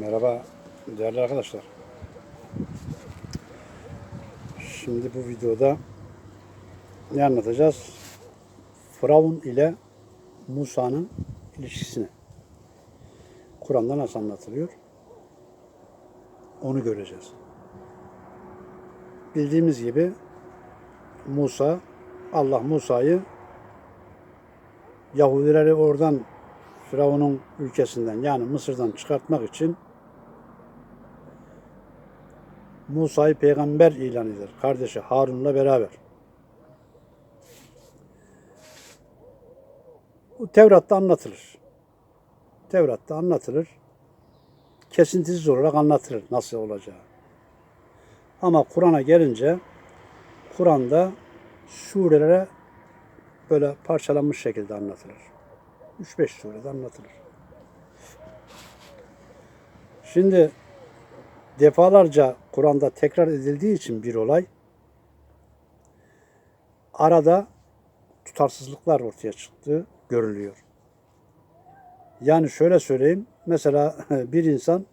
Merhaba değerli arkadaşlar. Şimdi bu videoda ne anlatacağız? Firavun ile Musa'nın ilişkisini. Kur'an'da nasıl anlatılıyor? Onu göreceğiz. Bildiğimiz gibi Musa, Allah Musa'yı Yahudileri oradan Firavun'un ülkesinden yani Mısır'dan çıkartmak için Musa'yı peygamber ilan eder. Kardeşi Harun'la beraber. Bu Tevrat'ta anlatılır. Tevrat'ta anlatılır. Kesintisiz olarak anlatılır nasıl olacağı. Ama Kur'an'a gelince Kur'an'da surelere böyle parçalanmış şekilde anlatılır. 3-5 surede anlatılır. Şimdi defalarca Kur'an'da tekrar edildiği için bir olay arada tutarsızlıklar ortaya çıktığı görülüyor. Yani şöyle söyleyeyim. Mesela bir insan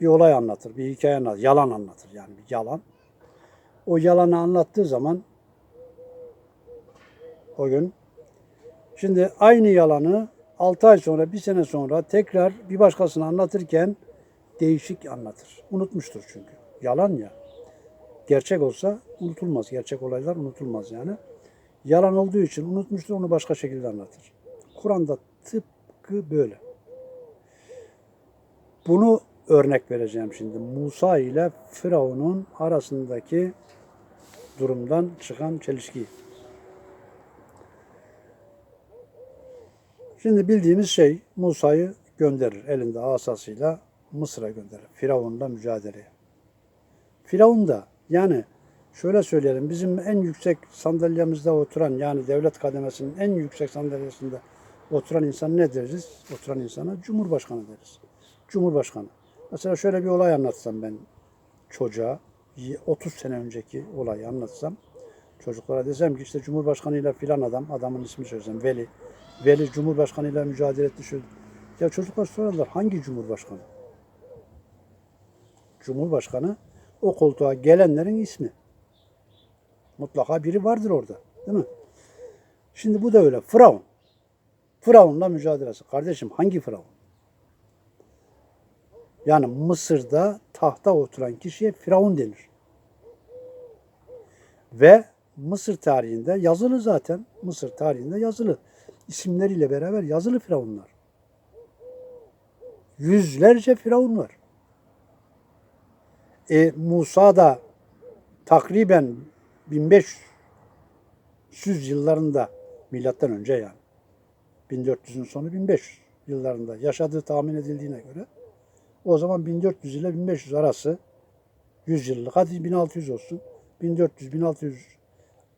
bir olay anlatır, bir hikaye anlatır, yalan anlatır yani bir yalan. O yalanı anlattığı zaman o gün Şimdi aynı yalanı 6 ay sonra, bir sene sonra tekrar bir başkasına anlatırken değişik anlatır. Unutmuştur çünkü. Yalan ya. Gerçek olsa unutulmaz. Gerçek olaylar unutulmaz yani. Yalan olduğu için unutmuştur, onu başka şekilde anlatır. Kur'an'da tıpkı böyle. Bunu örnek vereceğim şimdi. Musa ile Firavun'un arasındaki durumdan çıkan çelişkiyi. Şimdi bildiğimiz şey Musa'yı gönderir elinde asasıyla Mısır'a gönderir. Firavun'la mücadeleye. Firavun da yani şöyle söyleyelim bizim en yüksek sandalyemizde oturan yani devlet kademesinin en yüksek sandalyesinde oturan insan ne deriz? Oturan insana Cumhurbaşkanı deriz. Cumhurbaşkanı. Mesela şöyle bir olay anlatsam ben çocuğa 30 sene önceki olayı anlatsam çocuklara desem ki işte Cumhurbaşkanıyla filan adam, adamın ismi söylesem Veli. Veli Cumhurbaşkanıyla mücadele etti. Ya çocuklar sorarlar hangi Cumhurbaşkanı? Cumhurbaşkanı o koltuğa gelenlerin ismi. Mutlaka biri vardır orada. Değil mi? Şimdi bu da öyle. Firavun. Firavun'la mücadelesi. Kardeşim hangi Firavun? Yani Mısır'da tahta oturan kişiye Firavun denir. Ve Mısır tarihinde yazılı zaten. Mısır tarihinde yazılı. İsimleriyle beraber yazılı firavunlar. Yüzlerce firavun var. E, Musa da takriben 1500 yıllarında milattan önce yani 1400'ün sonu 1500 yıllarında yaşadığı tahmin edildiğine göre o zaman 1400 ile 1500 arası 100 yıllık hadi 1600 olsun 1400-1600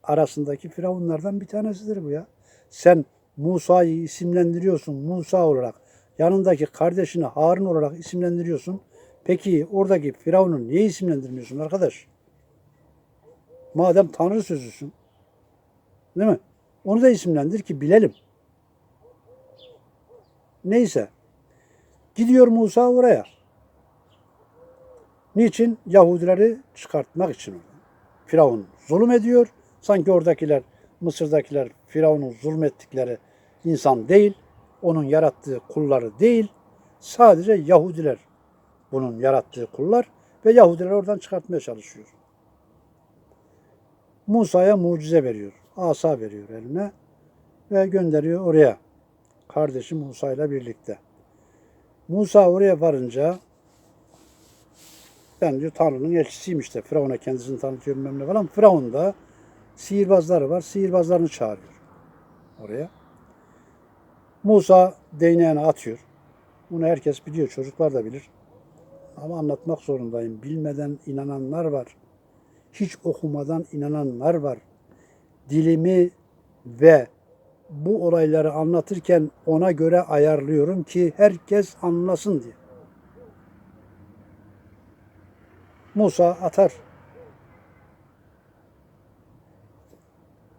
arasındaki firavunlardan bir tanesidir bu ya. Sen Musa'yı isimlendiriyorsun Musa olarak. Yanındaki kardeşini Harun olarak isimlendiriyorsun. Peki oradaki Firavun'u niye isimlendirmiyorsun arkadaş? Madem Tanrı sözüsün. Değil mi? Onu da isimlendir ki bilelim. Neyse. Gidiyor Musa oraya. Niçin? Yahudileri çıkartmak için. Firavun zulüm ediyor. Sanki oradakiler, Mısır'dakiler Firavun'un zulmettikleri insan değil. Onun yarattığı kulları değil. Sadece Yahudiler bunun yarattığı kullar ve Yahudiler oradan çıkartmaya çalışıyor. Musa'ya mucize veriyor. Asa veriyor eline ve gönderiyor oraya. Kardeşi Musa ile birlikte. Musa oraya varınca ben diyor Tanrı'nın elçisiyim işte. Firavun'a kendisini tanıtıyorum memle falan. Firavun da sihirbazları var. Sihirbazlarını çağırıyor oraya. Musa değneğini atıyor. Bunu herkes biliyor. Çocuklar da bilir. Ama anlatmak zorundayım. Bilmeden inananlar var. Hiç okumadan inananlar var. Dilimi ve bu olayları anlatırken ona göre ayarlıyorum ki herkes anlasın diye. Musa atar.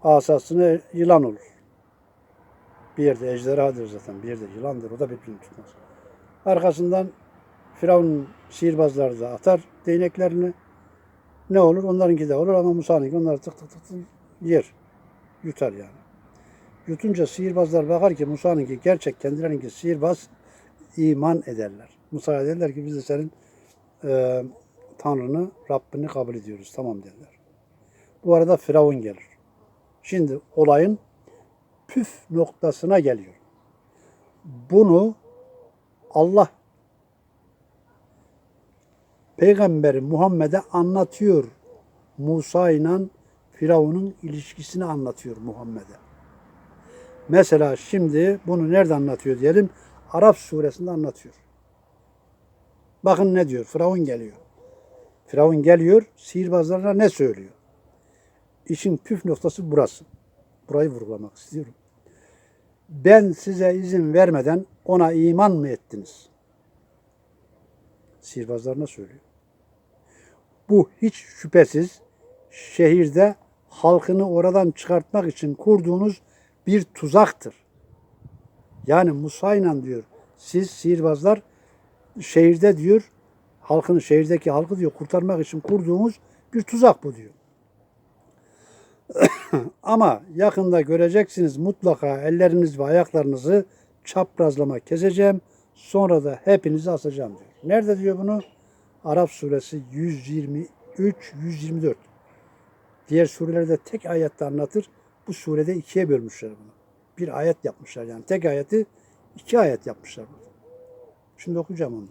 Asasını yılan olur. Bir yerde ejderhadır zaten, bir yerde yılandır. O da birbirini tutmaz. Arkasından Firavun sihirbazları da atar değneklerini. Ne olur? Onlarınki de olur ama Musa'nınki onları tık tık tık tık yer. Yutar yani. Yutunca sihirbazlar bakar ki Musa'nınki gerçek kendilerinki sihirbaz iman ederler. Musa'ya derler ki biz de senin e, Tanrını, Rabbini kabul ediyoruz. Tamam derler. Bu arada Firavun gelir. Şimdi olayın püf noktasına geliyor. Bunu Allah Peygamberi Muhammed'e anlatıyor. Musa ile Firavun'un ilişkisini anlatıyor Muhammed'e. Mesela şimdi bunu nerede anlatıyor diyelim? Arap suresinde anlatıyor. Bakın ne diyor? Firavun geliyor. Firavun geliyor, sihirbazlarına ne söylüyor? İşin püf noktası burası. Burayı vurgulamak istiyorum. Ben size izin vermeden ona iman mı ettiniz? Sihirbazlarına söylüyor. Bu hiç şüphesiz şehirde halkını oradan çıkartmak için kurduğunuz bir tuzaktır. Yani Musa ile diyor siz sihirbazlar şehirde diyor halkını şehirdeki halkı diyor kurtarmak için kurduğumuz bir tuzak bu diyor. Ama yakında göreceksiniz mutlaka elleriniz ve ayaklarınızı çaprazlama keseceğim. Sonra da hepinizi asacağım diyor. Nerede diyor bunu? Arap suresi 123 124. Diğer surelerde tek ayette anlatır. Bu surede ikiye bölmüşler bunu. Bir ayet yapmışlar yani. Tek ayeti iki ayet yapmışlar burada. Şimdi okuyacağım onu.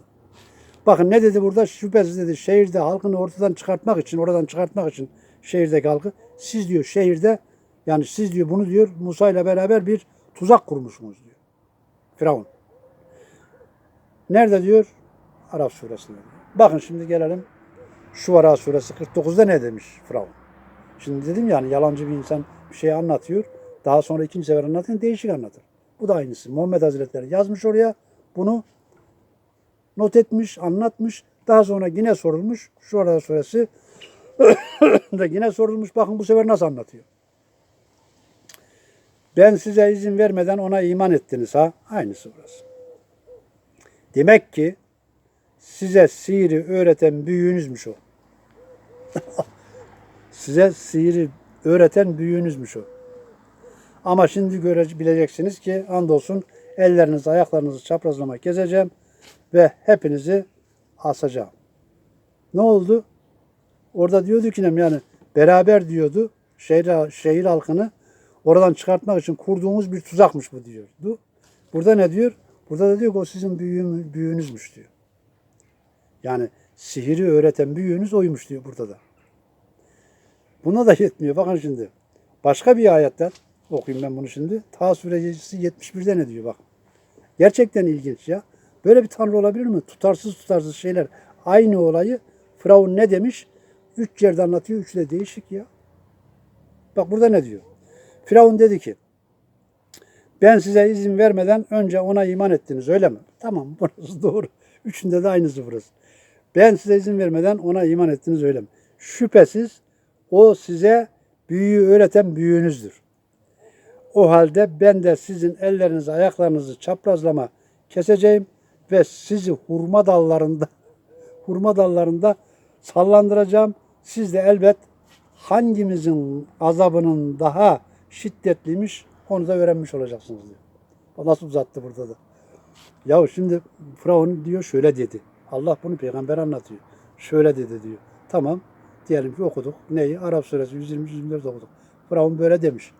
Bakın ne dedi burada? Şüphesiz dedi şehirde halkını ortadan çıkartmak için, oradan çıkartmak için şehirdeki halkı siz diyor şehirde yani siz diyor bunu diyor Musa ile beraber bir tuzak kurmuşsunuz diyor. Firavun. Nerede diyor? Arap suresinde. Bakın şimdi gelelim Şuvara suresi 49'da ne demiş Firavun? Şimdi dedim yani yalancı bir insan bir şey anlatıyor. Daha sonra ikinci sefer anlatıyor değişik anlatır. Bu da aynısı. Muhammed Hazretleri yazmış oraya bunu not etmiş, anlatmış. Daha sonra yine sorulmuş. Şu arada suresi da yine sorulmuş. Bakın bu sefer nasıl anlatıyor. Ben size izin vermeden ona iman ettiniz ha. Aynısı burası. Demek ki size sihiri öğreten büyüğünüzmüş o. size sihiri öğreten büyüğünüzmüş o. Ama şimdi göre, bileceksiniz ki andolsun ellerinizi ayaklarınızı çaprazlama gezeceğim ve hepinizi asacağım. Ne oldu? Orada diyordu ki yani beraber diyordu şehir, şehir halkını oradan çıkartmak için kurduğumuz bir tuzakmış bu diyordu. Burada ne diyor? Burada da diyor ki o sizin büyüğün, büyüğünüzmüş diyor. Yani sihiri öğreten büyüğünüz oymuş diyor burada da. Buna da yetmiyor. Bakın şimdi. Başka bir ayetten okuyayım ben bunu şimdi. Ta suresi 71'de ne diyor bak. Gerçekten ilginç ya. Böyle bir tanrı olabilir mi? Tutarsız tutarsız şeyler. Aynı olayı Firavun ne demiş? Üç yerde anlatıyor. Üçü de değişik ya. Bak burada ne diyor? Firavun dedi ki ben size izin vermeden önce ona iman ettiniz öyle mi? Tamam burası doğru. Üçünde de aynısı burası. Ben size izin vermeden ona iman ettiniz öyle mi? Şüphesiz o size büyüyü öğreten büyüğünüzdür. O halde ben de sizin ellerinizi ayaklarınızı çaprazlama keseceğim ve sizi hurma dallarında hurma dallarında sallandıracağım. Siz de elbet hangimizin azabının daha şiddetliymiş onu da öğrenmiş olacaksınız diyor. O nasıl uzattı burada da. Ya şimdi Firavun diyor şöyle dedi. Allah bunu peygamber anlatıyor. Şöyle dedi diyor. Tamam. Diyelim ki okuduk. Neyi? Arap suresi 120-124 okuduk. Firavun böyle demiş.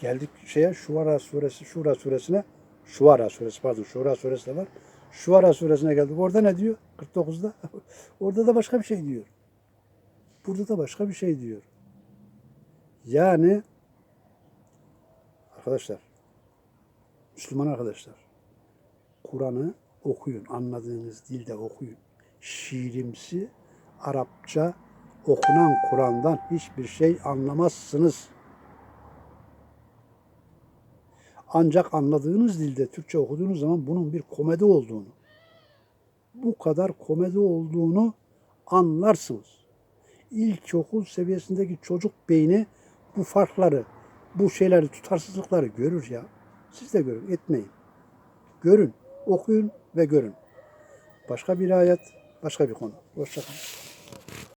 Geldik şeye Şuara suresi, Şura suresine. Şuara suresi pardon Şura suresi de var. Şuara suresine geldik. Orada ne diyor? 49'da. Orada da başka bir şey diyor. Burada da başka bir şey diyor. Yani arkadaşlar Müslüman arkadaşlar Kur'an'ı okuyun. Anladığınız dilde okuyun. Şiirimsi Arapça okunan Kur'an'dan hiçbir şey anlamazsınız. Ancak anladığınız dilde Türkçe okuduğunuz zaman bunun bir komedi olduğunu, bu kadar komedi olduğunu anlarsınız. İlkokul seviyesindeki çocuk beyni bu farkları, bu şeyleri, tutarsızlıkları görür ya. Siz de görün, etmeyin. Görün, okuyun ve görün. başka bir ayet, başka bir konu. Hoşçakalın.